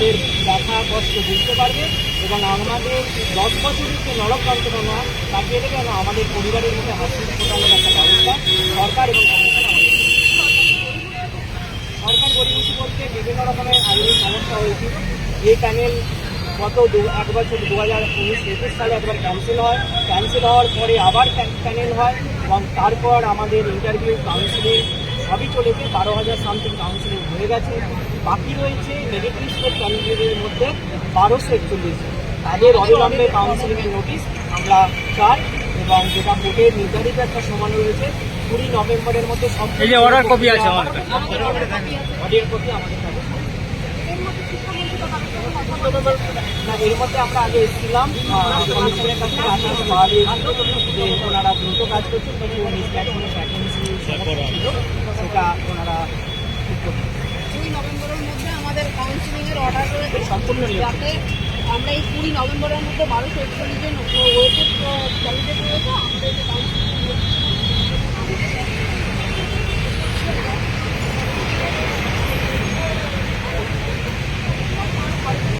আমাদের ব্যথা কষ্ট বুঝতে পারবে এবং আমাদের দশ বছরের যে নরক যন্ত্রণা দেবে এবং আমাদের পরিবারের মধ্যে হাসি ফোটানোর একটা ব্যবস্থা সরকার এবং। সরকার গরিবসী বলতে বিভিন্ন রকমের আইনি সমস্যা হয়েছিল এই প্যানেল গত দু, এক বছর দু হাজার উনিশ একুশ সালে একবার ক্যান্সেল হয় ক্যান্সেল হওয়ার পরে আবার প্যানেল হয় এবং তারপর আমাদের ইন্টারভিউ কাউন্সিলিং সবই চলেছে বারো হাজার সামথিং কাউন্সিলিং হয়ে গেছে। বাকি রয়েছে নেগেটিভ স্টেট ক্যান্ডিডেটের মধ্যে বারোশো একচল্লিশ তাদের অবিলম্বে কাউন্সিলিংয়ের নোটিশ আমরা চাই এবং যেটা কোর্টের নির্ধারিত একটা সময় রয়েছে কুড়ি নভেম্বরের মধ্যে সব order copy আছে আমার কাছে। কপি আমাদের কাছে। এর মধ্যে আমরা আগে এসেছিলাম। কমিশনের কাছে আদেশ পাওয়া যে ওনারা দ্রুত কাজ করছেন কিছু মিসপ্যাচমেন্ট ভ্যাকেন্সি ছিল সেটা ওনারা দুই নভেম্বরের মধ্যে আমাদের কাউন্সিলিংয়ের অর্ডার রয়েছে। সম্পূর্ণ যাতে আমরা এই কুড়ি নভেম্বরের মধ্যে বারোশো একচল্লিশ জন ওয়েটেড ক্যান্ডিডেট রয়েছে আমাদের